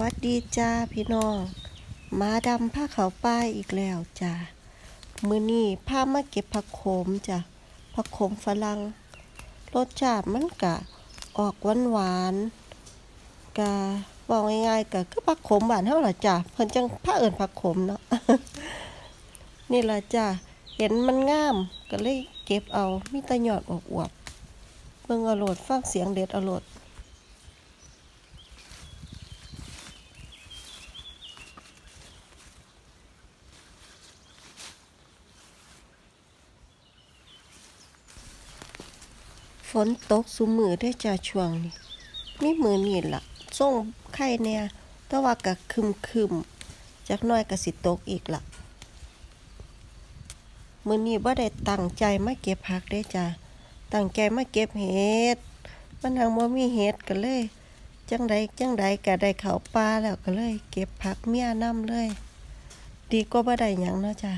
วัสดีจ้าพี่น้อง มาดำผ้าขาวป้ายอีกแล้วจ้ามือนี้พามาเก็บผักโขมจ้ะผักโขมฝรั่งรสชาติมันกะออกหวานหวานกะบอกง่ายๆกะคือผักโขมบ้านเฮาล่จ้ะเพิ่นจังพาเอิ้นผักโขมเนาะนี่ละจ้ะเห็นมันงามก็เลยเก็บเอามีตะหยอดอวบๆเบิ่งเอาโลดฟังเสียงเด็ดเอาโลด ฝนตกสุมือได้จ้าช่วงนี้มีมือนี่ล่ะส่งไข่เนี่ยแต่ว่าก็คึมคึมจักน้อยก็สิตกอีกล่ะมือนี้บ่ได้ตั้งใจมาเก็บผักได้จ้าตั้งใจมาเก็บเห็ดมันทางบ่มีเห็ดก็เลย จังใดจังใดก็ได้เขาป่าแล้วก็เลย เก็บผักเมียนํเลย ดีกว่าบ่ได้หยังเนาะจ้า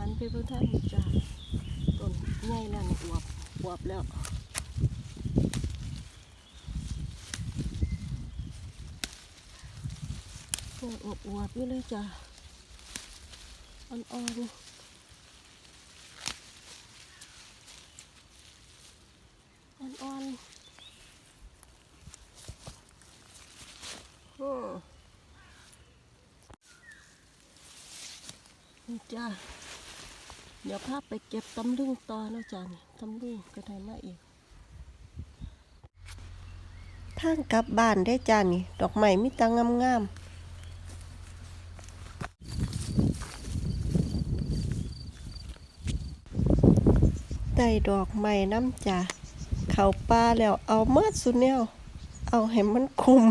หัน ไปเบิ่งทางนี้จ้าต้นใหญ่นั่นอวบอวบแล้วโอ้อวบอวบอยู่เลยจ้าอ่อนอ่อนอ่อนอ่อนๆโอ้จ้า เดี๋ยวพาพไปเก็บตำลึงต่อนะจ้านี่ตำลึงก็ได้มาอีกทางกลับบ้านได้จ้านี่ ดอกไม้มีตังงามๆได้ดอกไม้น้ำจ้าเขาป่าแล้วเอาเมื่อสุดแนว เอาให้มันคุม